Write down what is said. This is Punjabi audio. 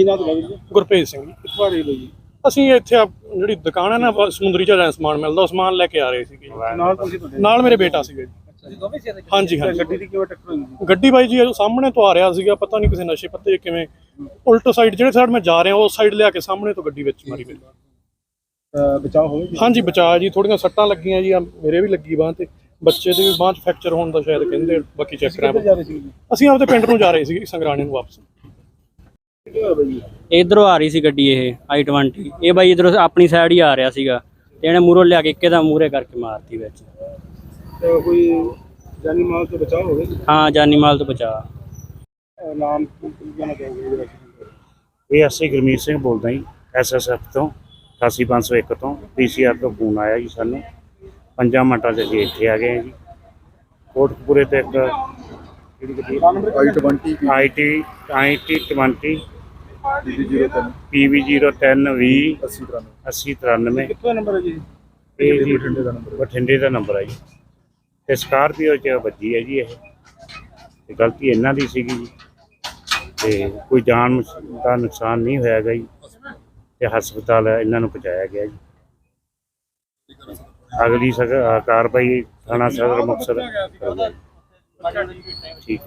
ਕੀ ਨਾਮ ਤੁਹਾਡਾ ਵੀਰ ਜੀ? ਗੁਰਪ੍ਰੀਤ ਸਿੰਘ ਜੀ। ਕਿੱਥੋਂ ਆ ਰਹੇ ਹੋ ਜੀ? ਅਸੀਂ ਇੱਥੇ ਆ ਜਿਹੜੀ ਦੁਕਾਨ ਹੈ ਨਾ ਬ- ਸਮੁੰਦਰੀ ਜਹਾਜ਼ਾਂ ਦਾ ਸਮਾਨ ਮਿਲਦਾ ਉਹ ਸਮਾਨ ਲੈ ਕੇ ਆ ਰਹੇ ਸੀਗੇ। ਨਾਲ ਤੁਸੀਂ ਤੁਹਾਡੇ ਨਾਲ? ਮੇਰੇ ਬੇਟਾ ਸੀਗਾ ਜੀ। ਹਾਂਜੀ ਹਾਂਜੀ। ਗੱਡੀ ਦੀ ਕਿਵੇਂ ਟੱਕਰ ਹੋਈ ਜੀ ਗੱਡੀ ਬਾਈ ਜੀ ਇਹ ਸਾਹਮਣੇ ਤੋਂ ਆ ਰਿਹਾ ਸੀਗਾ ਪਤਾ ਨਹੀਂ ਕਿਸੇ ਨਸ਼ੇ ਪੱਤੇ ਕਿਵੇਂ। ਉਲਟੋ ਸਾਈਡ ਜਿਹੜੇ ਸਾਈਡ ਮੈਂ ਜਾ ਰਿਹਾ ਉਸ ਸਾਈਡ ਲਿਆ ਕੇ ਸਾਹਮਣੇ ਤੋਂ ਗੱਡੀ ਵਿੱਚ ਮਾਰੀ ਮੈਨੂੰ ਅਹ ਬਚਾਅ ਹੋਇਆ ਜੀ? ਹਾਂਜੀ ਬਚਾ ਜੀ ਥੋੜੀਆਂ ਸੱਟਾਂ ਲੱਗੀਆਂ ਜੀ ਮੇਰੇ ਵੀ ਲੱਗੀ ਬਾਂਹ ਤੇ। ਬੱਚੇ ਦੀ ਵੀ ਬਾਂਹ 'ਚ ਫ੍ਰੈਕਚਰ ਹੋਣ ਦਾ ਸ਼ਾਇਦ ਕਹਿੰਦੇ ਬਾਕੀ ਚੈੱਕ ਕਿੱਧਰ ਕਰਾਂ ਜਾ ਰਹੇ ਸੀ ਜੀ? ਅਸੀਂ ਆਪਦੇ ਪਿੰਡ ਨੂੰ ਜਾ ਰਹੇ ਸੀ ਸੰਗਰਾਣੇ ਨੂੰ ਵਾਪਸ। ਇਧਰੋਂ ਆ ਰਹੀ ਸੀ ਗੱਡੀ ਇਹ i20 ਇਹ ਬਾਈ ਇਧਰੋਂ ਆਪਣੀ ਸਾਈਡ ਹੀ ਆ ਰਿਹਾ ਸੀਗਾ ਤੇ ਇਹਨੇ ਮੂਹਰੋਂ ਲਿਆ ਕੇ ਇੱਕੇ ਦਾ ਮੂਹਰੇ ਕਰਕੇ ਮਾਰਤੀ ਵਿੱਚ। ਤੇ ਕੋਈ ਜਾਨੀ ਮਾਲ ਤੋਂ ਬਚਾਅ ਹੋਵੇ ਜੀ? ਹਾਂ ਜਾਨੀ ਮਾਲ ਤੋਂ ਬਚਾ ਅਹ ਨਾਮ ਕੀ ਕੀ ਕਹਿਣਾ ਚਾਹੋਗੇ ਇਹਦੇ ਵਿੱਚ ਇਹ ਅਸੀਂ ਗੁਰਮੀਤ ਸਿੰਘ ਬੋਲਦਾ ਜੀ ਐਸਐਸਐਫ ਤੋਂ 88501 ਤੋਂ ਪੀਸੀਆਰ ਤੋਂ ਫੋਨ ਆਇਆ ਜੀ ਸਾਨੂੰ। ਪੰਜਾਂ ਮਿੰਟਾਂ 'ਚ ਅਸੀਂ ਇੱਥੇ ਆ ਗਏ ਹਾਂ ਜੀ। ਕੋਟਕਪੂਰੇ ਤੇ ਇੱਕ ਗੱਡੀ? I20 IT IT 20 DD03 PV010V 80 8093 ਕਿੱਥੋਂ ਨੰਬਰ ਹੈ ਜੀ? ਇਹ ਜੀ ਬਠਿੰਡੇ ਦਾ number। ਬਠਿੰਡੇ ਦਾ ਨੰਬਰ ਹੈ ਜੀ। ਤੇ ਸਕਾਰਪੀਓ 'ਚ ਵੱਜੀ ਹੈ ਜੀ ਇਹ। ਤੇ ਗਲਤੀ ਇਹਨਾਂ ਦੀ ਸੀਗੀ ਜੀ। ਤੇ ਕੋਈ ਜਾਨ ਦਾ ਨੁਕਸਾਨ ਨਹੀਂ ਹੋਇਆਗਾ ਜੀ। ਤੇ ਹਸਪਤਾਲ ਇਹਨਾਂ ਨੂੰ ਪਹੁੰਚਾਇਆ ਗਿਆ ਜੀ। ਅਗਲੀ ਅ, ਕਾਰਵਾਈ ਥਾਣਾ ਸਦਰ ਮੁਕਤਸਰ। ਠੀਕ